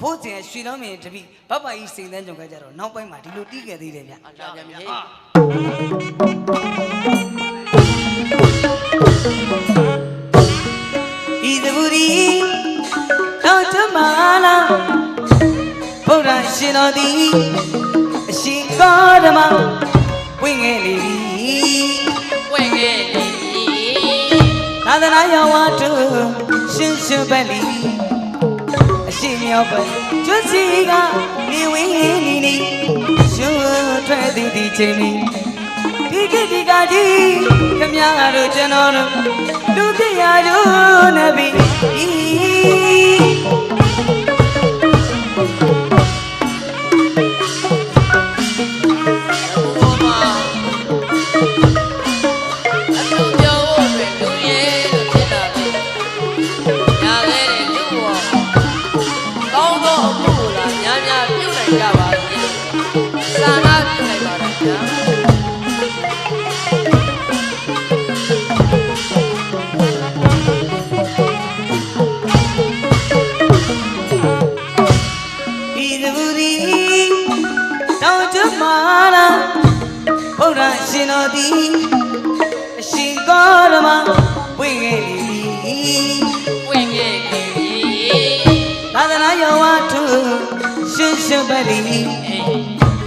ဖိုးစင်ရွှေလုံးမင်းတပိဘဘကြီးစိန်သန်းကြုံခဲ့ကြတော့နောက်ပိုင်းမှာဒီလိုတီးခဲ့သေးတယ်ဗျအတားပြန်ပြီဟေးဤသဘူရီတော့ချမလာဘုရားရှင်တော်သည်အရှင်ကောဓမဝိငယ်လေပြီဝဲခဲ့ပြီသာသနာယောဝါတုရှင်ရှင်ပဲလီအ ရှင်မြောက်ပဲကျွတ်စီကနေဝင်းနေနေရွှွထွက်သည်ဒီချိန်မီဒီကိဒီကကြီးခမရတို့ကျွန်တော်တို့လူပြရာတို့နဗီ လေပြီဝဲခဲ့ပြီသာသနာယောဝါထုရှင်ရှင်ပဲလီအေး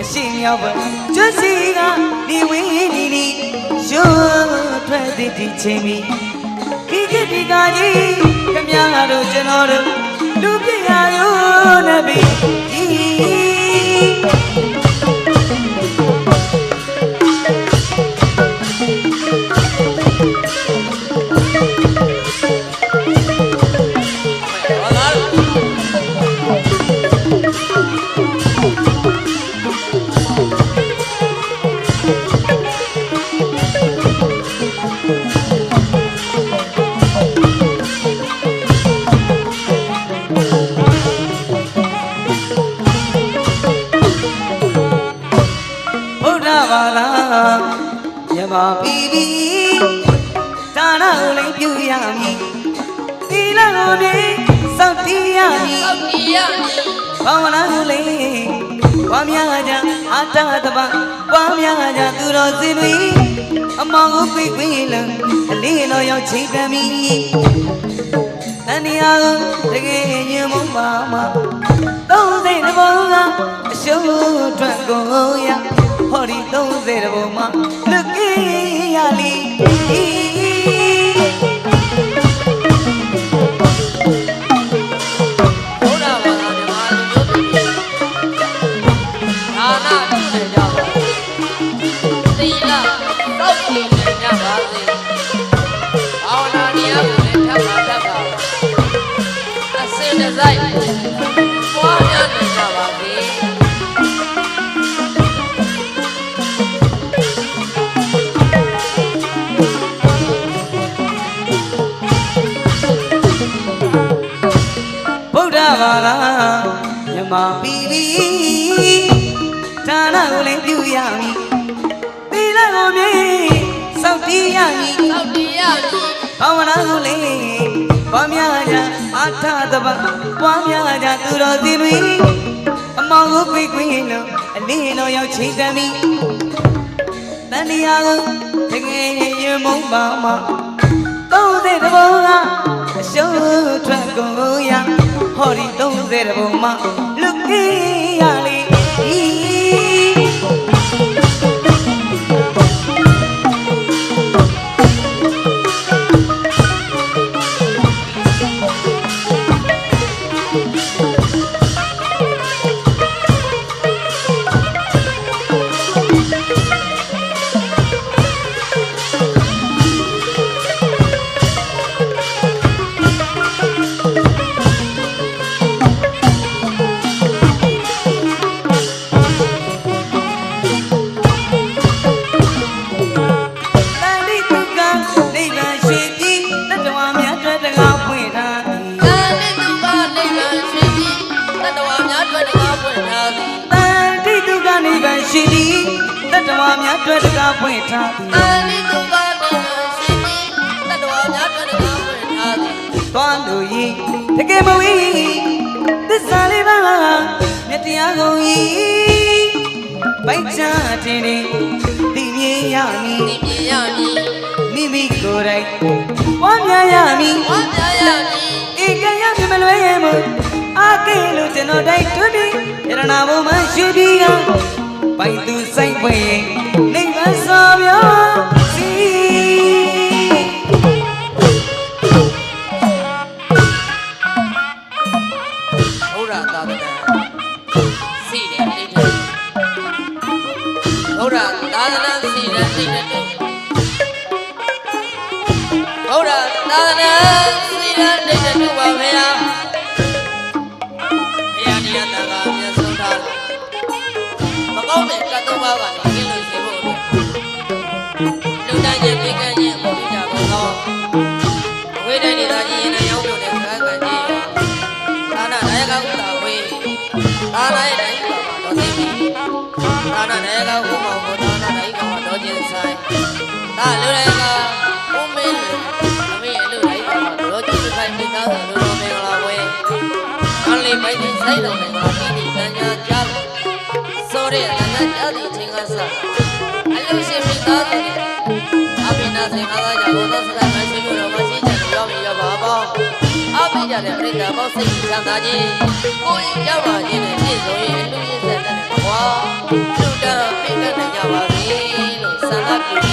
အရှင်မြောက်ပဲကျွတ်စီကနေဝင်းနေနေရွှွထွက်သည်ဒီချိန်မီဒီကဒီကကြီးခမရတို့ကျွန်တော်တို့လူပြရာယောနဗီကြီး ပီပီဒါနကိုလည်းပြုရမည်သီလကိုလည်းစောင့်တည်ရမည်အောက်တီရမည်ဘာဝနာကိုလည်းဝါများကြအာတတပဝါများကြသူတော်စင်တွေအမောင်ကိုပြိကွင်းလံအလေးတော်ရောက်ချိန်တမီတဏှာကိုတကယ်ရင်မပါမသုံးစိတ်တစ်ပုံကအရှုံးထွက်ကုန်ရဟောဒီသုံးစိတ်တစ်ပုံမှာလွ မြမပီပီဒါနကိုလည်းပြုရမည်သီလကိုမြည်စောင့်တည်ရမည်စောင့်ကြည့်ရမည်ဘာဝနာကိုလည်းပွားများကြအာထတပပွားများကြသူတော်စင်တွေအမောင်ကိုပြိကွင်းလို့အလေးတော်ရောက်ချိန်တမီတန်တရားကိုတကယ်ရင်မုန်းပါမသုံးတဲ့ဘုံကအ ရှုံးထွက်ကုန်ရဟောဒီသုံးတဲ့ဘုံမှာလူကြီး ထားသည်သာတိတုပါနိဗ္ဗာန်ရှိသည်တတဝါများတွေ့တကားပွင့်ထားသည်သွားလို့ဤတကယ်မဝီသစ္စာလေးပါးပိုက်ချတင်တင်သိမြင်ရမည်သိမြင်ရမည်မိမိကိုယ်တိုင်ပွားများရမည်ဝမ်းပြရမည်ဧကရမြမလွဲရမှုအာကေလို့ကျွန်တော်တိုက်တွပြီးရတနာဘုံမှာရှိပြီးကပိုင်သူဆိုင်ပွင့်နိဗ္ဗာန် ဆောင်ပြောစီဘုရားသာသနာစီတယ်တိတ်တယ်ဘုရားသာသနာစီတ သာနာရဲ့တိုင်းပါပါတော့သိပြီသာနာနာယကဥမောကိုသာနာတိုင်းပါပါတော့ချင်းဆိုင်သာလူတိုင်းကဥမင်းလူအမေအလူတိုင်းပါပါတော့ချင်းဆိုင်မိသားစုလူတော်မင်္ဂလာဝေအန်လေးပိုက်တင်ဆိုင်တော်မင်္ဂလာပြည်ဒီတန်ညာကြားဆိုရဲတန်ညာကြားသည့်ချင်းကစားအလူရှင်မိသားစုနဲ့အပိနာစင်ကားကြဘုသောစကား ကြတဲ့ပြိတ္တာပေါစိတ်ချမ်းသာခြင်းကိုယ်ရင်ရောက်လာခြင်းနဲ့ပြည့်စုံရင်လူရင်းဆက်တဲ့ဘဝလူတော်ပြည့်တဲ့ကြပါစေလို့ဆန္ဒပြု